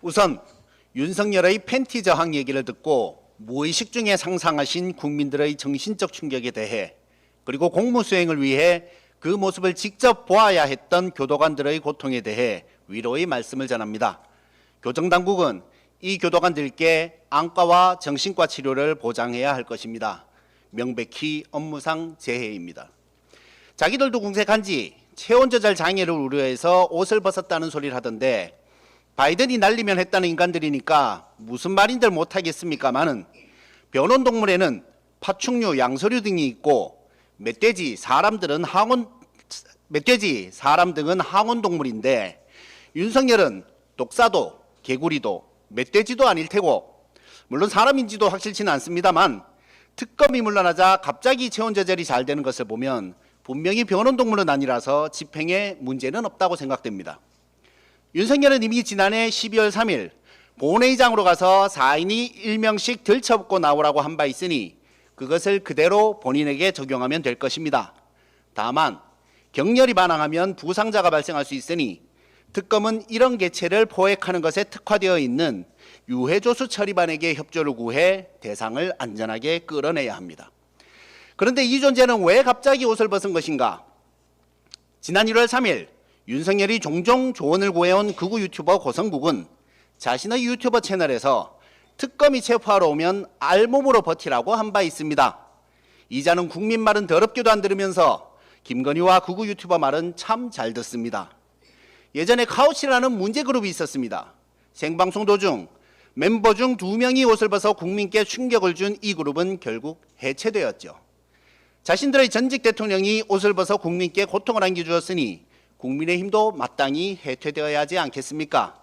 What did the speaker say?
우선 윤석열의 팬티 저항 얘기를 듣고 무의식 중에 상상하신 국민들의 정신적 충격에 대해 그리고 공무 수행을 위해 그 모습을 직접 보아야 했던 교도관들의 고통에 대해 위로의 말씀을 전합니다. 교정당국은 이 교도관들께 안과와 정신과 치료를 보장해야 할 것입니다. 명백히 업무상 재해입니다. 자기들도 궁색한지 체온 조절 장애를 우려해서 옷을 벗었다는 소리를 하던데 바이든이 날리면 했다는 인간들이니까 무슨 말인들 못하겠습니까마는 변온 동물에는 파충류, 양서류 등이 있고 멧돼지, 사람들은 항온 멧돼지, 사람 등은 항온 동물인데 윤석열은 독사도, 개구리도, 멧돼지도 아닐 테고 물론 사람인지도 확실치는 않습니다만 특검이 물러나자 갑자기 체온 조절이 잘 되는 것을 보면 분명히 변온 동물은 아니라서 집행에 문제는 없다고 생각됩니다. 윤석열은 이미 지난해 12월 3일 본회의장으로 가서 4인이 1명씩 들쳐업고 나오라고 한 바 있으니 그것을 그대로 본인에게 적용하면 될 것입니다. 다만 격렬히 반항하면 부상자가 발생할 수 있으니 특검은 이런 개체를 포획하는 것에 특화되어 있는 유해조수 처리반에게 협조를 구해 대상을 안전하게 끌어내야 합니다. 그런데 이 존재는 왜 갑자기 옷을 벗은 것인가? 지난 1월 3일 윤석열이 종종 조언을 구해온 극우 유튜버 고성국은 자신의 유튜버 채널에서 특검이 체포하러 오면 알몸으로 버티라고 한 바 있습니다. 이자는 국민 말은 더럽게도 안 들으면서 김건희와 극우 유튜버 말은 참 잘 듣습니다. 예전에 카우치라는 문제 그룹이 있었습니다. 생방송 도중 멤버 중 두 명이 옷을 벗어 국민께 충격을 준 이 그룹은 결국 해체되었죠. 자신들의 전직 대통령이 옷을 벗어 국민께 고통을 안겨주었으니 국민의힘도 마땅히 해체되어야 하지 않겠습니까?